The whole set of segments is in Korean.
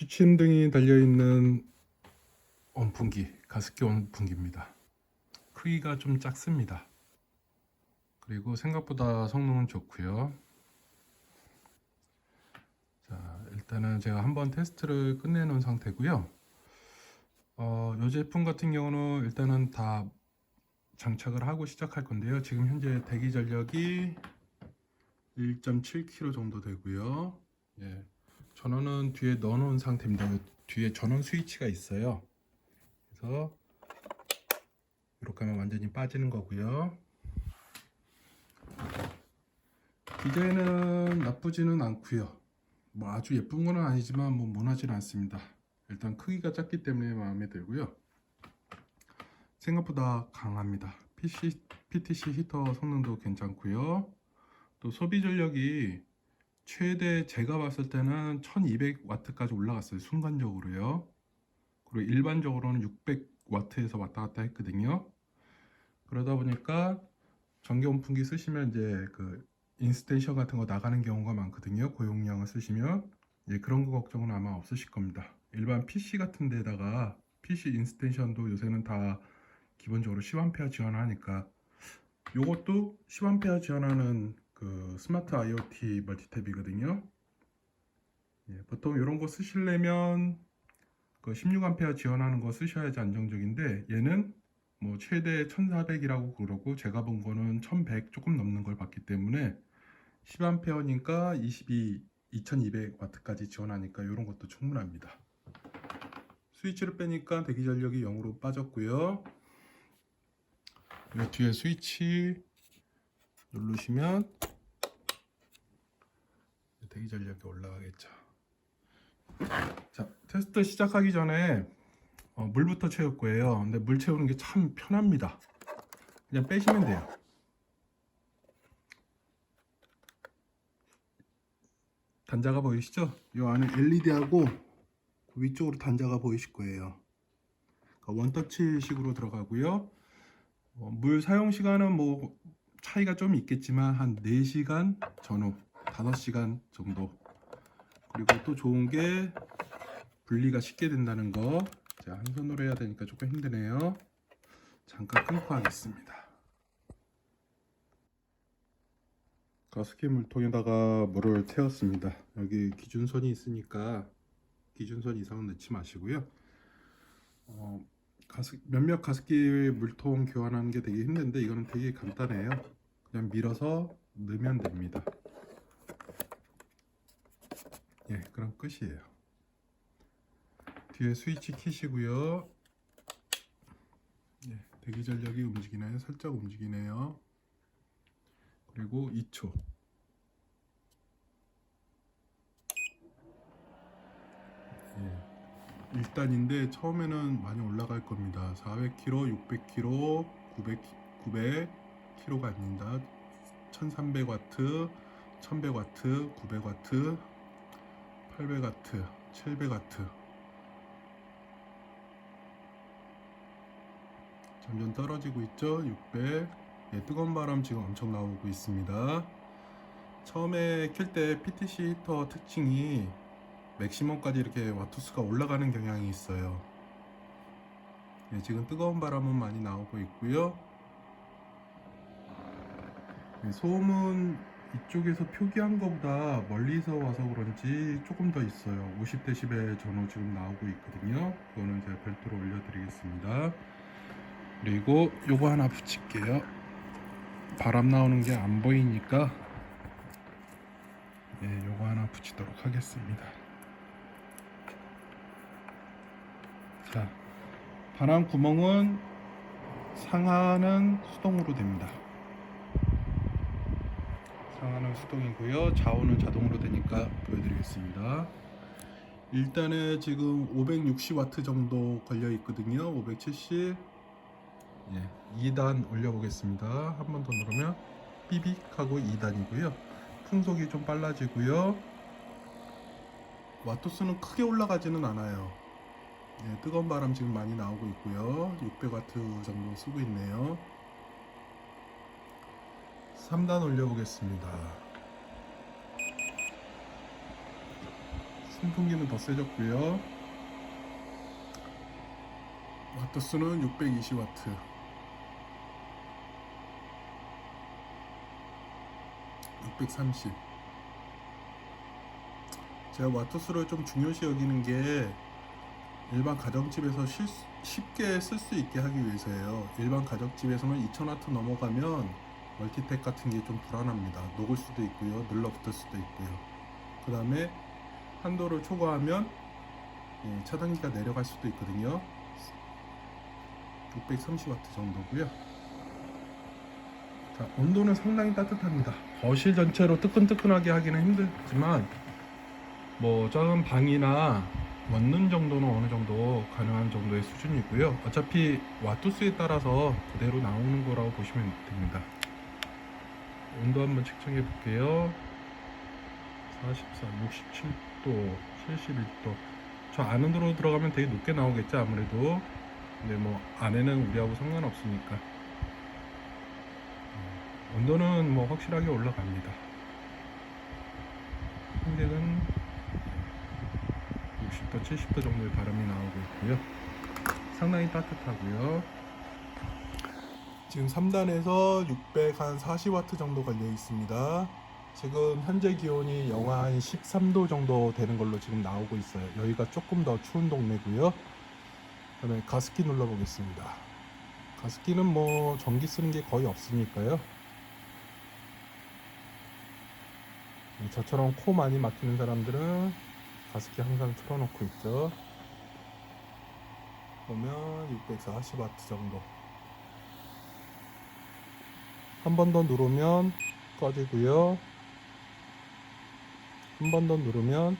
시침등이 달려있는 온풍기, 가습기 온풍기입니다. 크기가 좀 작습니다. 그리고 생각보다 성능은 좋고요. 자, 일단은 제가 한번 테스트를 끝내놓은 상태고요. 어, 이 제품 같은 경우는 일단은 다 장착을 하고 시작할 건데요. 지금 현재 대기 전력이 1.7kg 정도 되고요. 예. 전원은 뒤에 넣어놓은 상태입니다. 뒤에 전원 스위치가 있어요. 그래서 이렇게 하면 완전히 빠지는 거고요. 디자인은 나쁘지는 않고요. 뭐 아주 예쁜 건 아니지만 뭐 모나지는 않습니다. 일단 크기가 작기 때문에 마음에 들고요. 생각보다 강합니다. PC, PTC 히터 성능도 괜찮고요. 또 소비 전력이 최대 제가 봤을 때는 1200와트까지 올라갔어요. 순간적으로요. 그리고 일반적으로는 600와트에서 왔다 갔다 했거든요. 그러다 보니까 전기 온풍기 쓰시면 이제 그 인스테이션 같은 거 나가는 경우가 많거든요. 고용량을 쓰시면 예, 그런 거 걱정은 아마 없으실 겁니다. 일반 PC 같은 데다가 PC 인스테이션도 요새는 다 기본적으로 10A 지원하니까 요것도 10A 지원하는 그 스마트 IoT 멀티탭이거든요. 예, 보통 이런 거 쓰시려면 그 16A 지원하는 거 쓰셔야지 안정적인데 얘는 뭐 최대 1400이라고 그러고 제가 본 거는 1100 조금 넘는 걸 봤기 때문에 10A니까 22 2200W까지 지원하니까 이런 것도 충분합니다. 스위치를 빼니까 대기 전력이 0으로 빠졌고요. 이 뒤에 스위치 누르시면 대기 전력이 올라가겠죠. 자, 테스트 시작하기 전에 어, 물부터 채울 거예요. 근데 물 채우는 게 참 편합니다. 그냥 빼시면 돼요. 단자가 보이시죠? 이 안에 LED하고 그 위쪽으로 단자가 보이실 거예요. 그러니까 원터치식으로 들어가고요. 어, 물 사용 시간은 뭐 차이가 좀 있겠지만 한 4시간 전후 5시간 정도. 그리고 또 좋은 게 분리가 쉽게 된다는 거. 자, 한 손으로 해야 되니까 조금 힘드네요. 잠깐 끊고 하겠습니다. 가스기 물통에다가 물을 태웠습니다. 여기 기준선이 있으니까 기준선 이상은 넣지 마시고요. 어, 가스, 몇몇 가습기 물통 교환하는 게 되게 힘든데 이거는 되게 간단해요. 그냥 밀어서 넣으면 됩니다. 예, 그럼 끝이에요. 뒤에 스위치 키시고요. 예, 대기 전력이 움직이나요? 살짝 움직이네요. 그리고 2초. 예. 1단인데 처음에는 많이 올라갈 겁니다. 400kg, 600kg, 900, 900kg가 아닙니다. 1300W, 1100W, 900W, 800W, 700W. 점점 떨어지고 있죠. 600. 예, 뜨거운 바람 지금 엄청 나오고 있습니다. 처음에 킬 때 PTC 히터 특징이 맥시멈까지 이렇게 와트수가 올라가는 경향이 있어요. 네, 지금 뜨거운 바람은 많이 나오고 있고요. 네, 소음은 이쪽에서 표기한 것보다 멀리서 와서 그런지 조금 더 있어요. 50dB 전후 지금 나오고 있거든요. 그거는 제가 별도로 올려드리겠습니다. 그리고 요거 하나 붙일게요. 바람 나오는 게 안 보이니까 예, 요거 하나 붙이도록 하겠습니다. 자, 바람 구멍은 상하는 수동으로 됩니다. 상하는 수동이고요. 좌우는 자동으로 되니까 보여드리겠습니다. 일단은 지금 560와트 정도 걸려 있거든요. 570. 예, 2단 올려보겠습니다. 한 번 더 누르면 삐빅 하고 2단이고요. 풍속이 좀 빨라지고요. 와트수는 크게 올라가지는 않아요. 네, 뜨거운 바람 지금 많이 나오고 있고요. 600와트 정도 쓰고 있네요. 3단 올려보겠습니다. 선풍기는 더 세졌고요. 와트수는 620와트. (630) 제가 와트수를 좀 중요시 여기는 게 일반 가정집에서 실- 쉽게 쓸 수 있게 하기 위해서예요. 일반 가정집에서는 2000와트 넘어가면 멀티탭 같은 게 좀 불안합니다. 녹을 수도 있고요. 눌러붙을 수도 있고요. 그 다음에 한도를 초과하면 예, 차단기가 내려갈 수도 있거든요. 630와트 정도고요. 자, 온도는 상당히 따뜻합니다. 거실 전체로 뜨끈뜨끈하게 하기는 힘들지만 뭐 작은 방이나 원룸 정도는 어느 정도 가능한 정도의 수준이고요. 어차피 와트수에 따라서 그대로 나오는 거라고 보시면 됩니다. 온도 한번 측정해 볼게요. 44, 67도, 71도. 저 안으로 들어가면 되게 높게 나오겠죠, 아무래도. 근데 뭐 안에는 우리하고 상관없으니까. 음, 온도는 뭐 확실하게 올라갑니다. 현재는 60도, 70도 정도의 바람이 나오고 있고요. 상당히 따뜻하고요. 지금 3단에서 640W 정도 걸려 있습니다. 지금 현재 기온이 영하 한 13도 정도 되는 걸로 지금 나오고 있어요. 여기가 조금 더 추운 동네고요. 그다음에 가습기 눌러 보겠습니다. 가습기는 뭐 전기 쓰는 게 거의 없으니까요. 저처럼 코 많이 막히는 사람들은 가습기 항상 틀어놓고 있죠. 보면 640W 정도. 한 번 더 누르면 꺼지고요. 한 번 더 누르면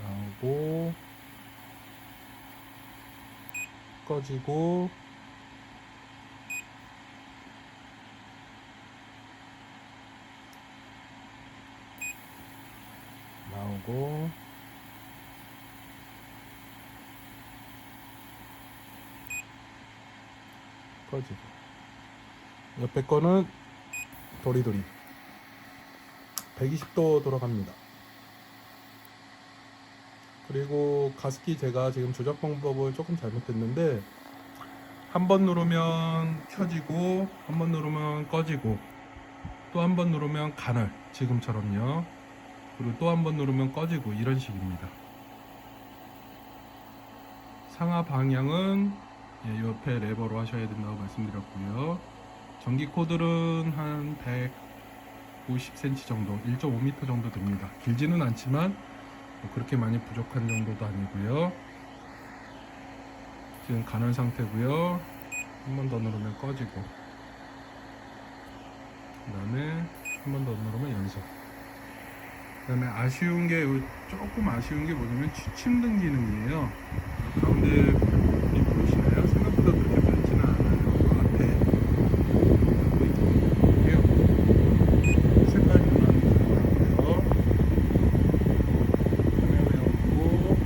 나오고 꺼지고 꺼지고 옆에 거는 도리도리. 120도 돌아갑니다. 그리고 가습기 제가 지금 조작 방법을 조금 잘못했는데 한 번 누르면 켜지고 한 번 누르면 꺼지고 또 한 번 누르면 가늘 지금처럼요. 그리고 또 한 번 누르면 꺼지고 이런 식입니다. 상하 방향은 예, 옆에 레버로 하셔야 된다고 말씀드렸고요 전기 코드는 한 150cm 정도 1.5m 정도 됩니다 길지는 않지만 뭐 그렇게 많이 부족한 정도도 아니고요. 지금 가는 상태고요. 한 번 더 누르면 꺼지고 그 다음에 한 번 더 누르면 연속 그 다음에 아쉬운 게 요- 조금 아쉬운 게 뭐냐면 취침등 기능이에요 가운데 불이 보이시나요? 생각보다 그렇게 밝지는 않아요 앞에 보이고요 색깔 변화는 가능하고요 카메라 없고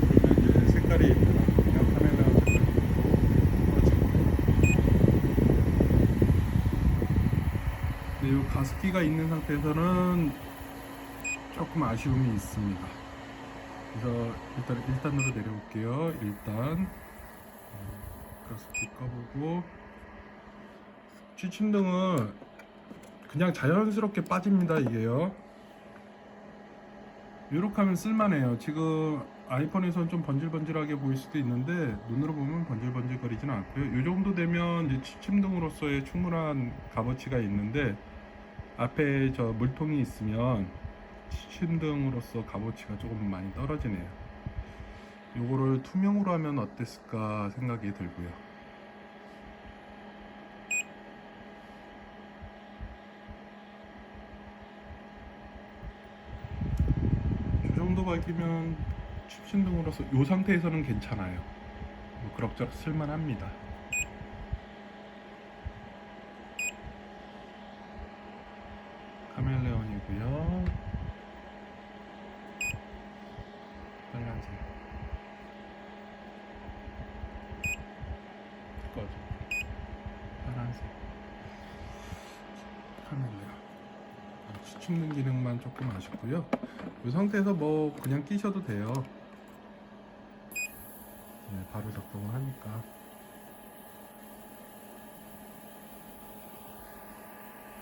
그러면 이제 색깔이 변하거든요 카메라 꺼지고 가습기가 있는 상태에서는 조금 아쉬움이 있습니다. 그래서 일단 1단으로 내려볼게요. 일단. 가습기 꺼보고. 취침등은 그냥 자연스럽게 빠집니다 이게요. 이렇게 하면 쓸만해요. 지금 아이폰에선 좀 번질번질하게 보일 수도 있는데 눈으로 보면 번질번질거리지는 않고요. 이 정도 되면 이제 취침등으로서의 충분한 값어치가 있는데 앞에 저 물통이 있으면 취침등으로서 값어치가 조금 많이 떨어지네요 요거를 투명으로 하면 어땠을까 생각이 들고요 이 정도 밝히면 칩신등으로서 이 상태에서는 괜찮아요. 뭐 그럭저럭 쓸만합니다. 카멜레온이고요. 빨간색. 꺼져. 파란색. 카멜레온. 아, 수축는 기능만 조금 아쉽고요. 이 상태에서 뭐 그냥 끼셔도 돼요. 네, 바로 작동을 하니까.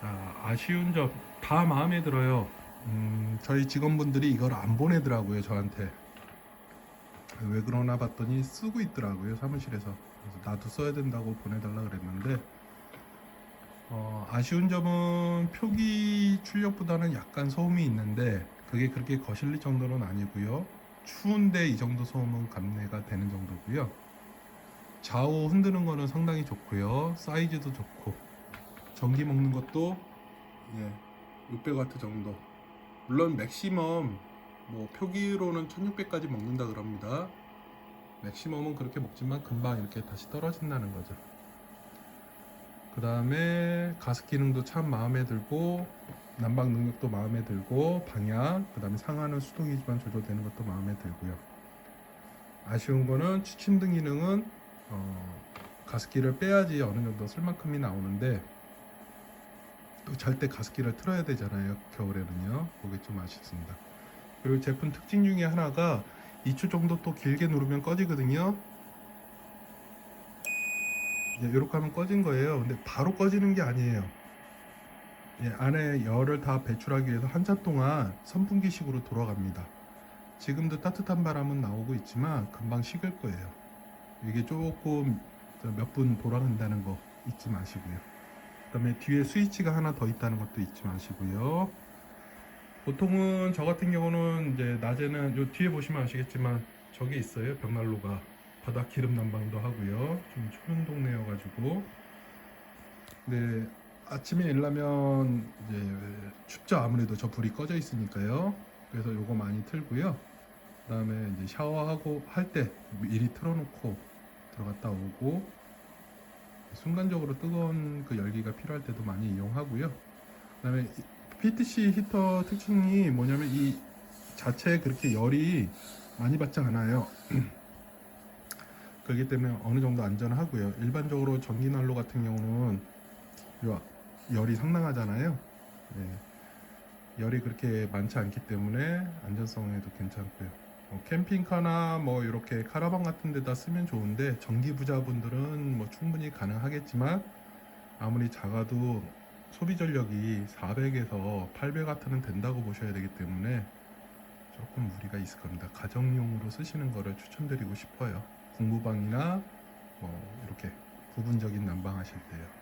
자, 아쉬운 점 다 마음에 들어요. 음, 저희 직원분들이 이걸 안 보내더라고요, 저한테. 왜 그러나 봤더니 쓰고 있더라고요, 사무실에서. 그래서 나도 써야 된다고 보내달라 그랬는데, 어, 아쉬운 점은 표기 출력보다는 약간 소음이 있는데, 그게 그렇게 거실릴 정도는 아니고요. 추운데 이 정도 소음은 감내가 되는 정도고요. 좌우 흔드는 거는 상당히 좋고요. 사이즈도 좋고, 전기 먹는 것도 예, 600와트 정도. 물론 맥시멈 뭐 표기로는 1600까지 먹는다 그럽니다. 맥시멈은 그렇게 먹지만 금방 이렇게 다시 떨어진다는 거죠. 그 다음에 가스 기능도 참 마음에 들고 난방 능력도 마음에 들고 방향 그 다음에 상하는 수동이지만 조절되는 것도 마음에 들고요. 아쉬운 거는 취침 등 기능은 어, 가습기를 빼야지 어느 정도 쓸 만큼이 나오는데 또 잘 때 가습기를 틀어야 되잖아요 겨울에는요. 그게 좀 아쉽습니다. 그리고 제품 특징 중에 하나가 2초 정도 또 길게 누르면 꺼지거든요. 예, 이렇게 하면 꺼진 거예요. 근데 바로 꺼지는 게 아니에요. 예, 안에 열을 다 배출하기 위해서 한참 동안 선풍기식으로 돌아갑니다. 지금도 따뜻한 바람은 나오고 있지만 금방 식을 거예요. 이게 조금 몇 분 돌아간다는 거 잊지 마시고요 그다음에 뒤에 스위치가 하나 더 있다는 것도 잊지 마시고요. 보통은 저 같은 경우는 이제 낮에는 요 뒤에 보시면 아시겠지만 저기 있어요 벽난로가 바닥 기름 난방도 하고요. 좀 추운 동네여가지고 네 아침에 일하면 이제 춥죠 아무래도 저 불이 꺼져 있으니까요. 그래서 요거 많이 틀고요. 그다음에 이제 샤워하고 할 때 미리 틀어놓고 들어갔다 오고 순간적으로 뜨거운 그 열기가 필요할 때도 많이 이용하고요. 그다음에 이 PTC 히터 특징이 뭐냐면 이 자체에 그렇게 열이 많이 받지 않아요. 그렇기 때문에 어느 정도 안전하고요. 일반적으로 전기 난로 같은 경우는 요 열이 상당하잖아요. 네. 열이 그렇게 많지 않기 때문에 안전성에도 괜찮고요. 뭐 캠핑카나 뭐 이렇게 카라반 같은 데다 쓰면 좋은데 전기 부자분들은 뭐 충분히 가능하겠지만 아무리 작아도 소비 전력이 400에서 800와트는 된다고 보셔야 되기 때문에 조금 무리가 있을 겁니다. 가정용으로 쓰시는 거를 추천드리고 싶어요. 공부방이나 뭐 이렇게 부분적인 난방하실 때요.